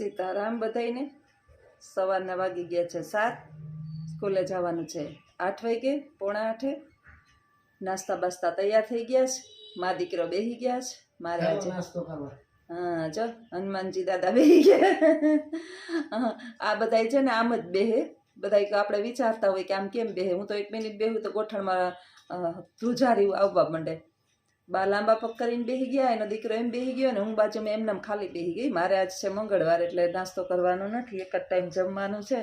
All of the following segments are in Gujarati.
સીતારામ બધાઈને સવારના વાગી ગયા છે સાત. સ્કૂલે જવાનું છે આઠ વાગે પોણા આઠે. નાસ્તા બાસ્તા તૈયાર થઈ ગયા છે. મા દીકરો બેસી ગયા છે. મારે આજે નાસ્તો કરવા હા જો હનુમાનજી દાદા બેસી ગયા. આ બધાય છે ને આમ જ બેહે. બધાય આપણે વિચારતા હોય કે આમ કેમ બેહે? હું તો એક મિનિટ બેહું તો ગોઠણમાં ધ્રુજારી આવવા માંડે. બા લાંબા પગ કરીને બેસી ગયા, એનો દીકરો એમ બેસી ગયો ને હું બાજુમાં એમને એમ ખાલી બેસી ગઈ. મારે આજ છે મંગળવાર એટલે નાસ્તો કરવાનો નથી, એક જ ટાઈમ જમવાનું છે.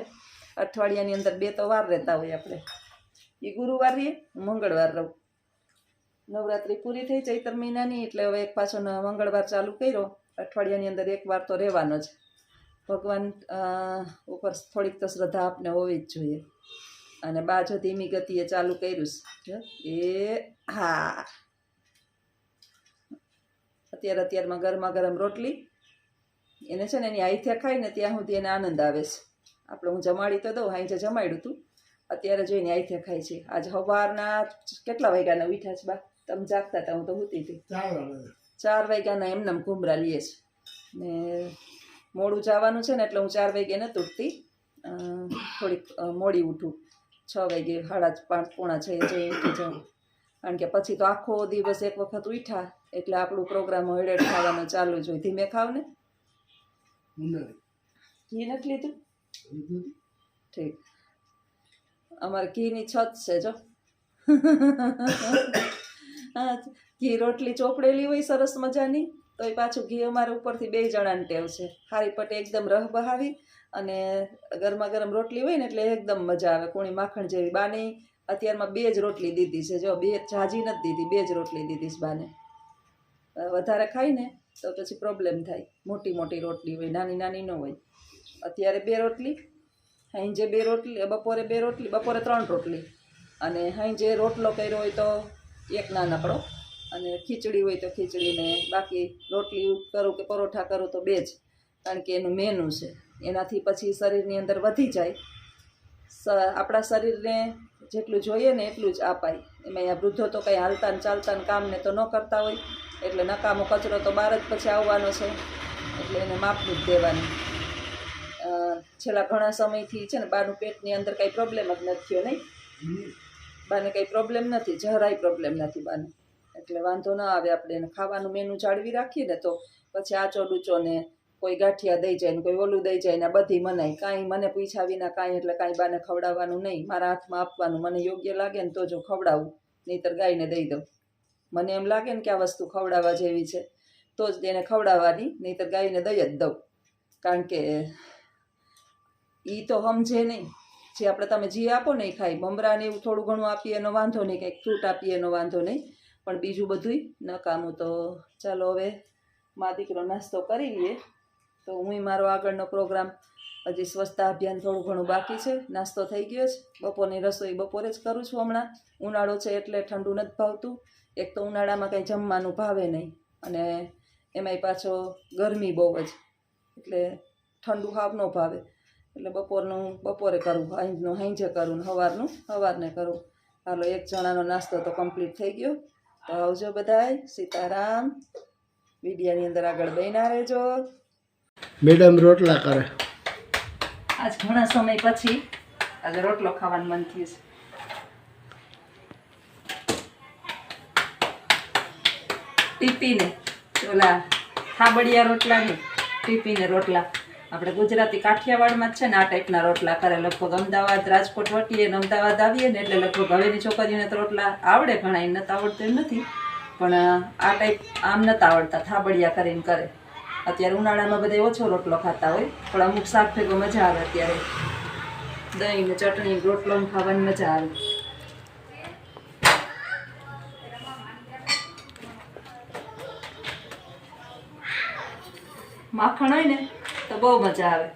અઠવાડિયાની અંદર બે તો વાર રહેતા હોય આપણે. એ ગુરુવાર રહીએ મંગળવાર રહું. નવરાત્રિ પૂરી થઈ ચૈતર મહિનાની એટલે હવે એક પાછો મંગળવાર ચાલુ કર્યો. અઠવાડિયાની અંદર એક વાર તો રહેવાનો જ. ભગવાન ઉપર થોડીક તો શ્રદ્ધા આપને હોવી જ જોઈએ. અને બાજુ ધીમી ગતિએ ચાલુ કર્યું છે, એ હા. અત્યારે અત્યારમાં ગરમા ગરમ રોટલી. એને છે ને એની આઈથે ખાય ને ત્યાં સુધી એને આનંદ આવે છે. આપણે હું જમાડી તો દઉં હાઈ જમાડ્યું હતું અત્યારે જોઈને આઈથે ખાય છે. આજ સવારના કેટલા વાગ્યાના ઉઠ્યા છે બા? તમે જાગતા હતા હું તો હુતી હતી. ચાર ચાર વાગ્યાના એમને ઘૂમરા લઈએ છે. ને મોડું જવાનું છે ને એટલે હું ચાર વાગે નથી ઉઠતી. થોડીક મોડી ઉઠું. છ વાગે સાડા પાંચ પોણા છ જે ઉઠી જાઉં કારણ કે પછી તો આખો દિવસ એક વખત ઉઠ્યા એટલે આપણું પ્રોગ્રામ હળેડ ખાવાનો ચાલુ જ હોય. ધીમે ખાવ ને? ઘી નથી લીધું? લીધું ઠીક. અમારે ઘીની છત છે જો. હા ઘી રોટલી ચોપડેલી હોય સરસ મજાની તો એ પાછું ઘી અમારે ઉપરથી બે જણાને ટેવ છે. હારી પટે એકદમ રહ બહાવી અને ગરમા ગરમ રોટલી હોય ને એટલે એકદમ મજા આવે. કોણી માખણ જેવી બાને અત્યારમાં બે જ રોટલી દીધી છે. જો, બે જાજી નથી દીધી, બે જ રોટલી દીધી છે બાને. વધારે ખાય ને તો પછી પ્રોબ્લેમ થાય. મોટી મોટી રોટલી હોય, નાની નાની ન હોય. અત્યારે બે રોટલી, હાંજે બે રોટલી, બપોરે બે રોટલી, બપોરે ત્રણ રોટલી. અને હાંજે રોટલો કર્યો હોય તો એક નાનકડો અને ખીચડી હોય તો ખીચડીને બાકી રોટલી કરું કે પરોઠા કરું તો બે જ. કારણ કે એનું મેનુ છે. એનાથી પછી શરીરની અંદર વધી જાય. આપણા શરીરને જેટલું જોઈએ ને એટલું જ અપાય. એમાં આ વૃદ્ધો તો કંઈ હાલતા ને ચાલતા ને કામને તો ન કરતા હોય, એટલે નકામો કચરો તો બહાર જ પછી આવવાનો છે, એટલે એને માપનું જ દેવાનું. છેલ્લા ઘણા સમયથી છે ને બાનું પેટની અંદર કંઈ પ્રોબ્લેમ જ નથી થયો નહીં. બાને કંઈ પ્રોબ્લેમ નથી, જરાય પ્રોબ્લેમ નથી બાને. એટલે વાંધો ન આવે આપણે એને ખાવાનું મેનુ જાળવી રાખીએ ને તો પછી આચો ડૂચો ને કોઈ ગાંઠિયા દઈ જાય ને કોઈ ઓલું દઈ જાય ને બધી મનાય. કાંઈ મને પૂછ્યા વિના કાંઈ એટલે કાંઈ બાને ખવડાવવાનું નહીં. મારા હાથમાં આપવાનું મને યોગ્ય લાગે ને તો જો ખવડાવું. નહીંતર ગાયને દઈ દઉં. મને એમ લાગે ને કે આ વસ્તુ ખવડાવવા જેવી છે. તો જ એને ખવડાવવાની, નહીંતર ગાયને દઈ જ દઉં. કારણ કે એ તો સમજે નહીં. જે આપણે તમે જે આપો ને એ ખાય. મમરાને એવું થોડું ઘણું આપીએ એનો વાંધો નહીં, કંઈક ફ્રૂટ આપીએ એનો વાંધો નહીં. પણ બીજું બધુંય નકામું તો ચાલો હવે મા દીકરો નાસ્તો કરી લઈએ તો હું મારો આગળનો પ્રોગ્રામ, હજી સ્વચ્છતા અભિયાન થોડું ઘણું બાકી છે, નાસ્તો થઈ ગયો છે, બપોરની રસોઈ બપોરે જ કરું છું હમણાં. ઉનાળો છે એટલે ઠંડુ નથી ભાવતું. એક તો ઉનાળામાં કંઈ જમવાનું ભાવે નહીં અને એમાંય પાછો ગરમી બહુ જ, એટલે ઠંડુ હાવ ન ભાવે. એટલે બપોરનું, બપોરે કરું, હાંજનું, હાંજે કરું સવારનું સવારને કરું. હાલો, એક જણાનો નાસ્તો તો કમ્પ્લીટ થઈ ગયો. તો આવજો બધાય, સીતારામ. વિડિયાની અંદર આગળ બન્યા રહેજો. મેડમ રોટલા કરે. આજ ઘણા સમય પછી આજે રોટલો ખાવાનું મન થયું છે. ટીપીને ઓલા થાબડિયા રોટલા ને ટીપીને રોટલા. આપણે ગુજરાતી કાઠિયાવાડમાં છે ને આ ટાઈપના રોટલા કરે. લગભગ અમદાવાદ, રાજકોટ, વટીએ ને અમદાવાદ આવીએ ને એટલે લગભગ હવેની છોકરીઓને તો રોટલા આવડે ઘણા એ નતા આવડતું નથી. પણ આ ટાઈપ આમ નતા આવડતા, થાબડિયા કરીને કરે. અત્યારે ઉનાળામાં બધા ઓછો રોટલો ખાતા હોય પણ અમુક શાક ભેગો મજા આવે અત્યારે. દહીં ને ચટણી રોટલો ખાવાની મજા આવે. માખણ હોય ને તો બહુ મજા આવે.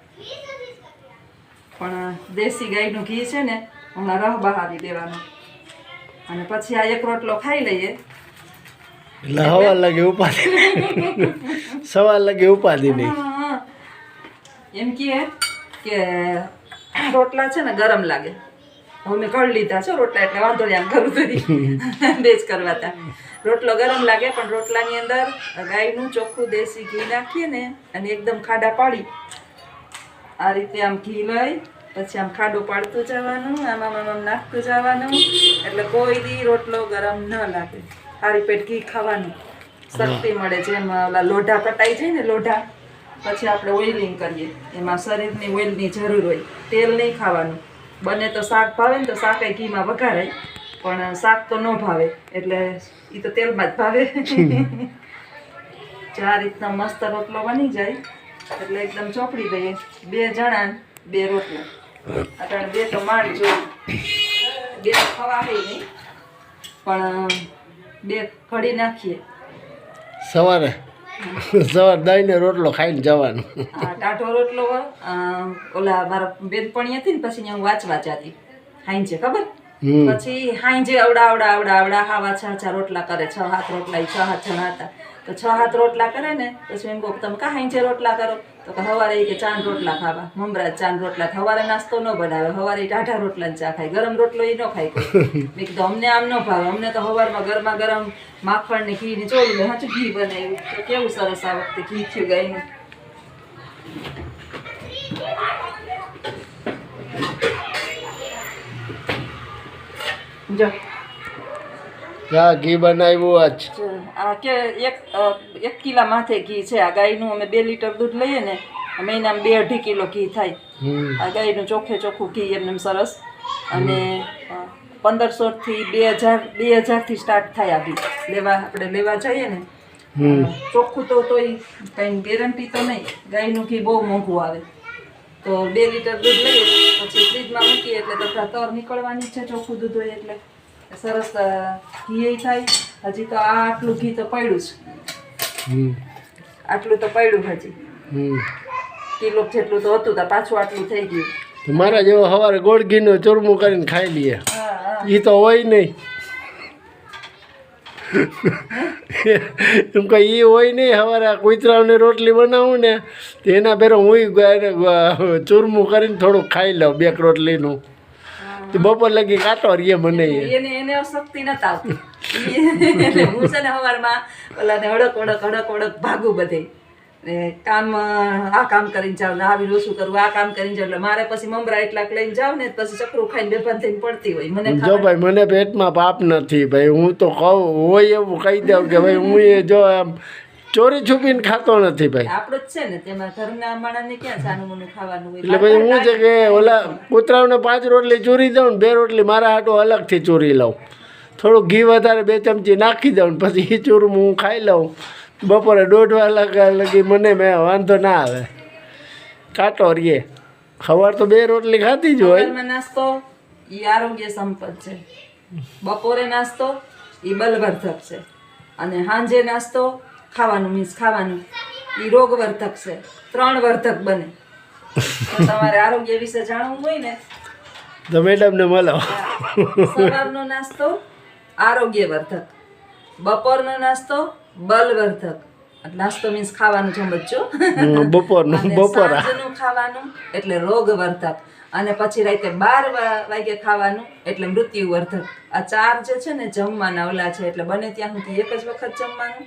પણ દેશી ગાયનું ઘી છે ને હમણાં રહ બહાવી દેવાનું. અને પછી આ એક રોટલો ખાઈ લઈએ. એટલે હવા લાગે ઉપાધિ સવાર લાગે ઉપાધિ નહીં. એમ કે કે રોટલા છે ને ગરમ લાગે. હવે મેં કળ લીધા છે રોટલા, એટલે વાંધો નહીં, આમ કરું તો બે જ કરવા હતા રોટલો ગરમ લાગે, પણ રોટલાની અંદર ગાયનું ચોખ્ખું દેશી ઘી નાખીએ ને, અને એકદમ ખાડા પાડી. આ રીતે આમ ઘી લઈ, પછી આમ ખાડું પાડતું જવાનું આમ આમ આમ નાખતું જવાનું. એટલે કોઈ દી રોટલો ગરમ ન લાગે. સારી પેટ ઘી ખાવાનું. શક્તિ મળે જેમ ઓલા લોઢા કટાઈ જાય ને લોઢા પછી આપણે ઓઇલિંગ કરીએ. એમાં શરીરની ઓઇલની જરૂર હોય. તેલ નહીં ખાવાનું. બને તો શાક ભાવે ને તો શાક એ ઘીમાં વઘારાય પણ શાક તો ન ભાવે. એટલે એ તો તેલમાં જ ભાવે. આ રીતના મસ્ત રોટલો બની જાય. એટલે એકદમ ચોપડી દઈએ. બે જણા બે રોટલા. અત્યારે બે તો માંડ જો. બે તો ખવાય નહીં. પણ બે કઢી નાખીએ. સવારે સવાર દહીંને રોટલો ખાઈને જવાનું. ટાઢો રોટલો ઓલા મારા બેનપણી હતી ને પછી હું વાંચવા જતી. છે ખબર? પછી હાઈંજે અવડા અવડા અવડા અવડા હાવા છ છ રોટલા કરે છ હાથ રોટલા છ હાથ જણા હતા. તો છ હાથ રોટલા કરે ને પછી એમ કહું તમે કા હાઈંજે રોટલા કરો? તો કે સવારે કે ચાંદ રોટલા ખાવા મમરા ચાંદ રોટલા સવારે નાસ્તો ન બનાવે સવારે ટાઢા રોટલા ને ચા ખાય ગરમ રોટલો એ ન ખાય મેં કીધું અમને આમ ન ભાવે અમને તો સવારમાં ગરમા ગરમ માખણ ને ઘી ને ચોલું ને હાચું ઘી બનાવ્યું. તો કેવું સરસ આ વખતે ઘી થયું ગાયનું જો. ત્યાં ઘી બનાવ્યું આજ. આ કે એક એક કિલા માથે ઘી છે. આ ગાયનું અમે બે લીટર દૂધ લઈએ ને મહિનામાં બે અઢી કિલો ઘી થાય. આ ગાયનું ચોખ્ખે ચોખ્ખું ઘી એમને સરસ. અને પંદરસો થી બે હજાર બે હજારથી સ્ટાર્ટ થાય આ ઘી લેવા આપણે લેવા જઈએ ને ચોખ્ખું તો તોય કંઈ ગેરંટી તો નહીં. ગાયનું ઘી બહુ મોંઘું આવે. તો બે લીટર દૂધ લઈએ પછી ફ્રીજમાં મૂકીએ એટલે તથા તર નીકળવાની છે ચોખ્ખું દૂધ હોય એટલે. સરસ ઘી થાય. હજી તો આટલું ઘી તો પડ્યું છે. હમ. આટલું તો પડ્યું હજી. કિલો જેટલું તો હતું તો પાછું આટલું થઈ ગયું. મારા જેવો સવારે ગોળ ઘીનું ચૂરમું કરીને ખાઈ લઈએ. એ તો હોય નહીં. એમ કે એ હોય નહીં સવારે આ કુતરાઓની રોટલી બનાવું ને તો એના પહેલાં હું ચૂરમું કરીને થોડુંક ખાઈ લઉં બે રોટલીનું. તો બપોર લગી કાંટો રીએ મને. એને એને શક્તિ નથી આવતી. એટલે હું છે ને સવારમાં ઓલાને હડક હડક હડક હડક ભાગું બધે. ને કામ આ કામ કરીને જાઉં ને આવીને ઓછું કરું આ કામ કરીને જાઉં. એટલે મારે પછી મમરા એટલાક લઈને જાઉં ને પછી ચકરું ખાઈને બેભાન થઈને પડતી હોય. મને જો ભાઈ મને પેટમાં પાપ નથી ભાઈ. હું તો કહું હોય એવું કહી દઉં કે ભાઈ હું એ જો આમ ચોરી છુપીને ખાતો નથી ભાઈ. આપણું જ છે ને તેમાં ઘરના માણસને ક્યાં સાનું મોનું ખાવાનું એટલે ભાઈ હું છે કે ઓલા કૂતરાઓને પાંચ રોટલી ચોરી દઉં ને બે રોટલી મારા હાટો અલગથી ચોરી લઉં. થોડું ઘી વધારે બે ચમચી નાખી દઉં પછી એ ચૂરમું હું ખાઈ લઉં. બપોરે દોઢ વાગ્યા લગી મને મેં વાંધો ના આવે. કાંટો રીએ. ખવાર તો બે રોટલી ખાતી જ હોય. નાસ્તો એ આરોગ્ય સંપદ છે. બપોરે નાસ્તો એ બલવર્ધક છે. અને સાંજે નાસ્તો ખાવાનું મીન્સ ખાવાનું. એ રોગવર્ધક છે. ત્રણ વર્ધક બને તમારે આરોગ્ય વિશે જાણવું હોય ને તો મેડમને મળો સવારનો નાસ્તો આરોગ્યવર્ધક. બપોરનો નાસ્તો બલવર્ધક. નાસ્તો મીન્સ ખાવાનું સમજો બપોરનું બપોરા. ખાવાનું એટલે રોગવર્ધક. અને પછી રાતે બાર વાગે ખાવાનું એટલે મૃત્યુવર્ધક. આ ચાર જે છે ને જમવાના ઓલા છે એટલે બને ત્યાં સુધી એક જ વખત જમવાનું.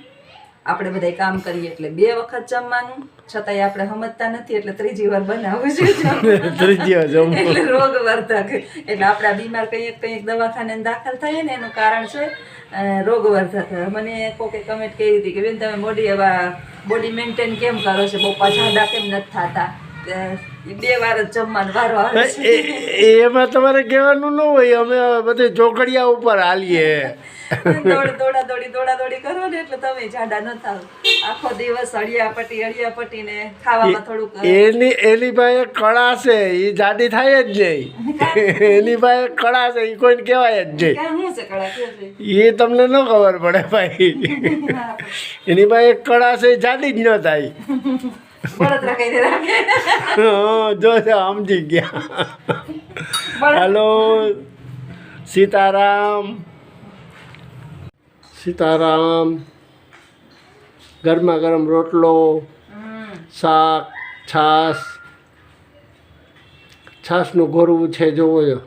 આપણે બધા કામ કરીએ એટલે બે વખત જમવાનું છતાંય આપણે સમજતા નથી એટલે ત્રીજી વાર બનાવવું છે ત્રીજી જમ એટલે રોગવર્ધક. એટલે આપણે બીમાર કંઈક કંઈક દવાખાને દાખલ થઈએ ને એનું કારણ છે રોગ રોગવર્ધક. મને કોકે કમેન્ટ કરી હતી કે બેન તમે બોડી એવા બોડી મેન્ટેન કેમ કરો છો? બહુ પાછા કેમ નથી થતા? બે વાર જમવાનો વારો આવે છે. એ- એ- એમાં તમારે કહેવાનું ન હોય અમે બધે ચોકડિયા ઉપર હાલીએ. દોડ દોડા દોડી દોડા દોડી કરો ને એટલે તમે જાડા ન થાવ. આખો દિવસ અળિયા પટ્ટી ને ખાવામાં થોડુંક એની એની પાસે કળા છે એ જાડી થાય જ નહીં. એની પાસે કળા છે એ કોઈને કહેવાય જ નહીં. એ તમને ન ખબર પડે ભાઈ. એની પાસે કળા છે જાડી જ ન થાય. જો સમજી ગયા. હેલો સીતારામ. સીતારામ ગરમા ગરમ રોટલો શાક છાશ. છાશનું ગોરવું છે જોવો જો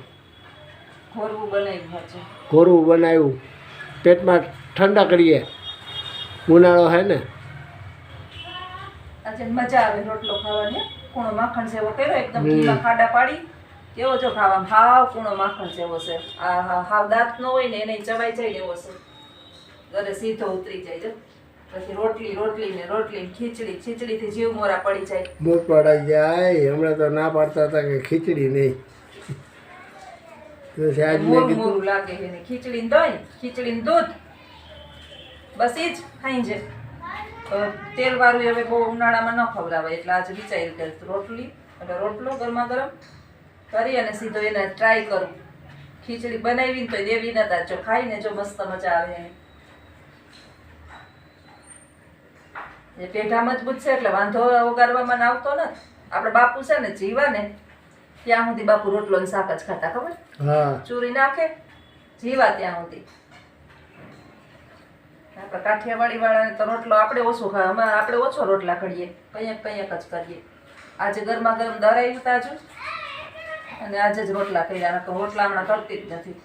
ગોરવું બનાવ્યું. પેટમાં ઠંડા કરીએ. ઉનાળો હે ને? આજે મજા આવે રોટલો ખાવાની. કૂણો માખણ જેવો કર્યો એકદમ. ઘીમાં ખાડા પાડી. કેવો જો ખાવામાં? હાવ કૂણો માખણ જેવો છે. આ હા હાવ દાંત નો હોય ને એને ચવાઈ જાય એવો છે. ઘરે સીધો ઉતરી જાય જો. પછી રોટલી રોટલી ને રોટલી ને ખીચડી. થી જીવ મોરા પડી જાય. પડાઈ જાય. હમણાં તો ના પાડતા હતા કે ખીચડી નહીં. તો મોરું લાગે ને ખીચડી ને ખીચડી ને દૂધ. બસ એ જ ખાઈ છે તેલ વાળું હવે બહુ ઉનાળામાં ન ખવડાવાય. એટલે આજે વિચાર્યું કે રોટલી એટલે રોટલો ગરમા ગરમ કરી અને સીધો એને ટ્રાય કરું. ખીચડી બનાવી તો દેવી નતા જો ખાઈને જો મસ્ત મજા આવે. એ પેઢા મજબૂત છે એટલે વાંધો ઓગારવામાં આવતો ને આપણે બાપુ છે ને જીવા ને ત્યાં સુધી બાપુ રોટલો ને શાક જ ખાતા ખબર? ચૂરી નાખે જીવા ત્યાં સુધી. આપણે કાઠિયાવાડી વાળાને તો રોટલો આપણે ઓછો ખાવા અમારે આપણે ઓછો રોટલા કરીએ કંઈક કંઈક જ કરીએ. આજે ગરમા ગરમ દરાયું તાજું અને આજે જ રોટલા કર્યા તો રોટલા હમણાં કરતી જ નથી.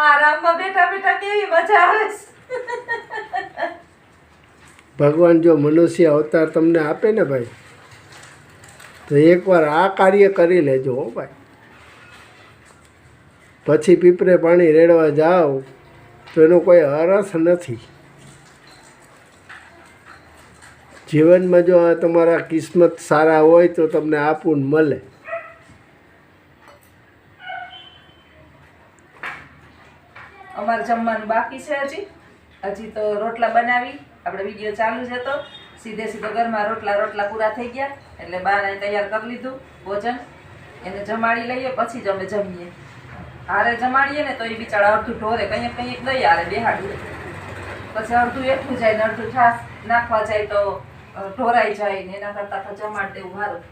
આરામમાં બેઠા બેઠા કેવી મજા આવે ભગવાન જો મનુષ્ય અવતાર તમને આપે ને ભાઈ, તો એકવાર આ કાર્ય કરી લેજો હો ભાઈ. પછી પીપરે પાણી રેડવા જાઓ, તો એનો કોઈ અરસ નથી. જીવનમાં જો તમારા કિસ્મત સારા હોય તો તમને આપું મળે. જમવાનું બાકી છે હજી? હજી તો રોટલા બનાવી આપણે વીડિયો ચાલુ જ હતો. સીધે સીધો ઘરમાં રોટલા રોટલા પૂરા થઈ ગયા, એટલે બાને તૈયાર કરી લીધું ભોજન. એને જમાડી લઈએ, પછી જ અમે જમીએ. હારે જમાડીએ ને તો એ બિચારા અડધું ઢોરે કંઈક કંઈક દઈ હારે બેહાડીએ પછી અડધું એટલું જાય ને અડધું છાસ નાખવા જાય તો ઢોરાઈ જાય ને એના કરતાં તો જમાડ દેવું સારું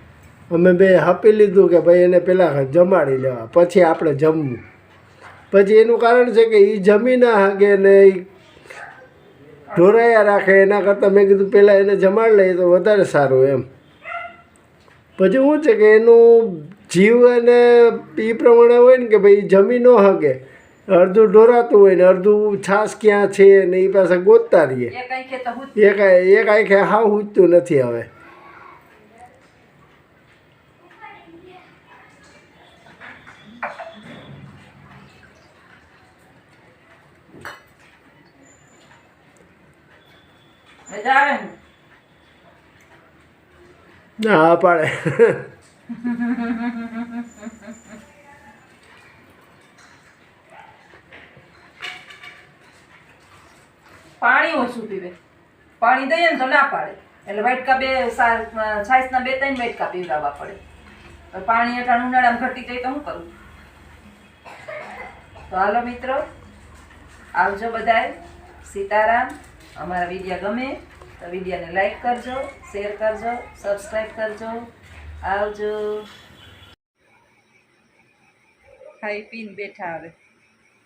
અમે બે આપી લીધું કે ભાઈ એને પહેલાં જમાડી લેવા, પછી આપણે જમવું. પછી એનું કારણ છે કે એ જમી ના હાગે ને એ ઢોરાયા રાખે એના કરતાં મેં કીધું પહેલાં એને જમાડ લઈએ તો વધારે સારું એમ. પછી શું છે કે એનું જીવ અને એ પ્રમાણે હોય ને કે ભાઈ જમી ન હગે. અડધું ઢોરાતું હોય ને અડધું છાશ ક્યાં છે ને એ પાસે ગોતતા રહીએ. એ કાંઈ એક આંખે હાવ ઉચતું નથી હવે. મજા આવે ને ના પાડે. પાણી ઓછું પીવે. પાણી દઈએ ને તો ના પાડે. એટલે વાટકા બે છાશના બે ત્રણ વાટકા પીવડાવવા પડે. પાણી અટાણ ઉનાળામાં ઘટી જાય તો શું કરું? તો હાલો મિત્રો આવજો બધાય. સીતારામ. અમારા વીડિયો ગમે તો વિડીયોને લાઈક કરજો, શેર કરજો સબસ્ક્રાઈબ કરજો. આવજો. ખાઈ પીને બેઠા હવે.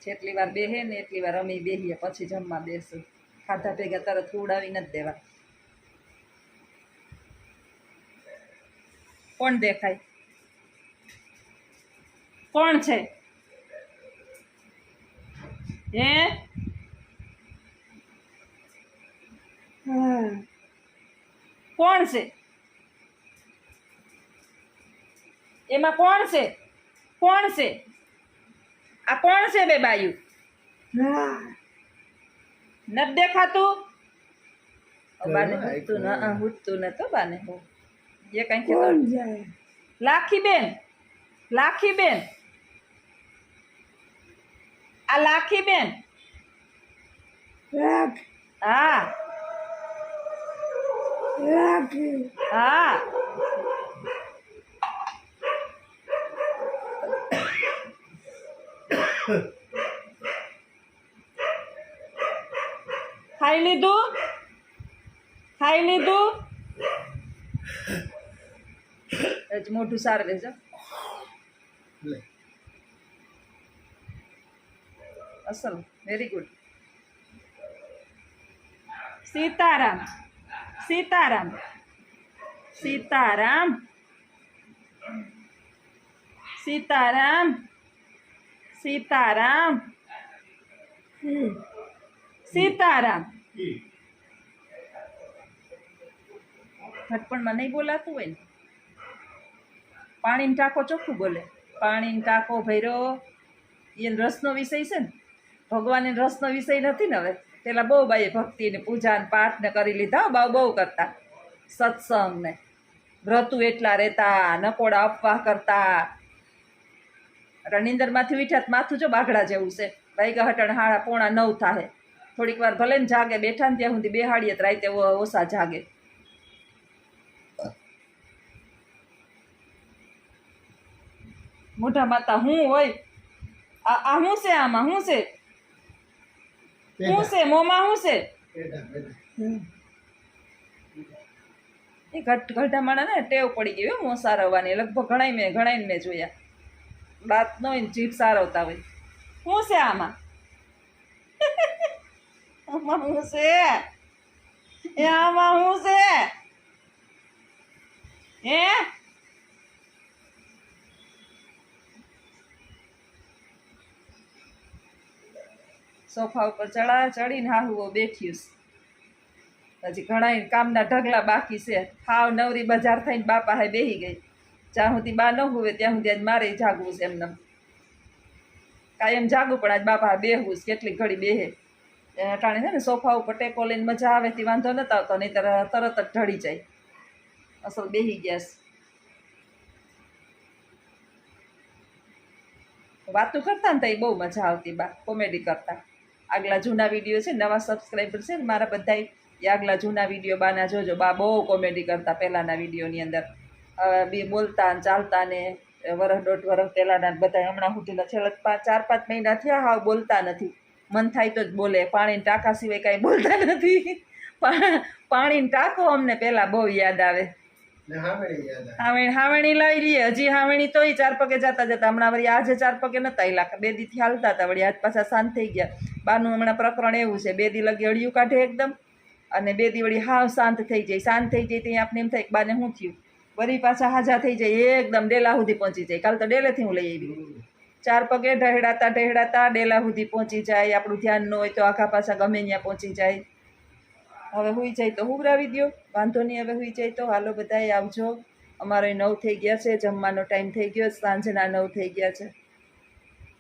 જેટલી વાર બેહે ને એટલી વાર અમે બેહીએ, પછી જમવા બેસું. ખાધા ભેગા તરત ઉડાવી નથી દેવા. કોણ દેખાય? કોણ છે? હે હા. કોણ છે? એમાં કોણ છે? કોણ છે? આ કોણ છે બે બાયું? નથી દેખાતું? બાને હુતું ન અ, ન તો બાને હું. એ કઈ લાખી બેન લાખી બેન આ લાખી બેન હા. હા. ખાઈ લીધું? ખાઈ લીધું? મોટું સારવે છે અસલ વેરી ગુડ સીતારામ. સીતારામ સીતારામ સીતારામ સીતારામ સીતારામ ઘટપણમાં નહીં બોલાતું હોય ને? પાણીનો ટાંકો ચોખ્ખું બોલે. પાણીનો ટાંકો ભૈરો એ રસનો વિષય છે ને? ભગવાન રસનો વિષય નથી ને હવે? પેલા બહુ બાઈએ ભક્તિ ને પૂજા ને પાઠ ને કરી લીધા બહુ બહુ કરતા. સત્સંગ ને વ્રતુ એટલા રહેતા, નકોડા અપવાહ કરતા. એટલે નીંદરમાંથી ઉઠ્યા તો માથું જો બાઘડા જેવું છે. વાઈગા હટણ હાડા પોણા નવ થાય થોડીક વાર ભલે ને જાગે, બેઠા ને ત્યાં સુધી બેહાડીએ તો રાતે ઓ- ઓછા જાગે. મોઢા માતા, હું હોય? આ શું છે આમાં? શું છે? શું છે? મોમાં શું છે? એ ઘટ ઘટામાણા ને ટેવ પડી ગઈ મોં સારવવાની લગભગ ઘણાય મેં ઘણાય મેં જોયા. દાંત નો જીભ સારવતા હોય. શું છે આમાં? આમાં શું છે? એ આમાં શું છે? હે? સોફા ઉપર ચડા, ચડીને હાહુઓ બેઠ્યું છે. હજી ઘણા કામના ઢગલા બાકી છે. હાવ નવરી બજાર થઈને બાપા હે બેહી ગઈ. જ્યાં સુધી બા ન હોવે, ત્યાં સુધી આજ મારે જાગવું છે એમને કાયમ જાગવું પણ આજ બાપા બેહવું છે, કેટલી ઘડી બેહે. અટાણે છે ને સોફા ઉપર ટેકો લઈને મજા આવે તે વાંધો નતા આવતો નહીં તરત જ ઢળી જાય. અસલ બેહી ગયા છે. વાતો કરતા ને તો બહુ મજા આવતી બા, કોમેડી કરતા. આગલા જૂના વીડિયો છે, નવા સબસ્ક્રાઈબર છે, મારા બધા એ આગલા જૂના વીડિયો બાના જોજો. બા બહુ કોમેડી કરતા પહેલાંના વિડીયોની અંદર. બી બોલતા ને ચાલતા ને વરસ દોઢ વરસ પહેલાંના બધા હમણાં સુધીના છેલ્લા પાંચ ચાર પાંચ મહિના થયા, હાવ બોલતા નથી. મન થાય તો જ બોલે. પાણીના ટાંકા સિવાય કાંઈ બોલતા નથી. પા- પાણીનો ટાંકો અમને પહેલાં બહુ યાદ આવે. હાવેણી હાવેણી લઈએ હજી હાવણી તોય ચાર પગે જતા જતા. હમણાં વળી આજે ચાર પગે નતા એલા બે હાલતા હતા વળી. આજ પાછા શાંત થઈ ગયા. બાનું હમણાં પ્રકરણ એવું છે. બે દી લગી અડિયું કાઢે એકદમ. અને બે દી વળી હાવ શાંત થઈ જાય. શાંત થઈ જાય ત્યાં આપણે એમ થાય કે બાને શું થયું? વળી પાછા હાજા થઈ જાય. એકદમ ડેલા સુધી પહોંચી જાય. કાલ તો ડેલેથી હું લઈ આવી. ચાર પગે ઢહેડાતા ઢહેડાતા ડેલા સુધી પહોંચી જાય. આપણું ધ્યાન ન હોય તો આખા પાછા ગમે ત્યાં પહોંચી જાય. હવે હુઈ જાય તો હુવરાવી દો વાંધો નહીં, હવે હુઈ જાય તો હાલો બધાએ આવજો. અમારે નવ થઈ ગયા છે, જમવાનો ટાઈમ થઈ ગયો, સાંજના નવ થઈ ગયા છે.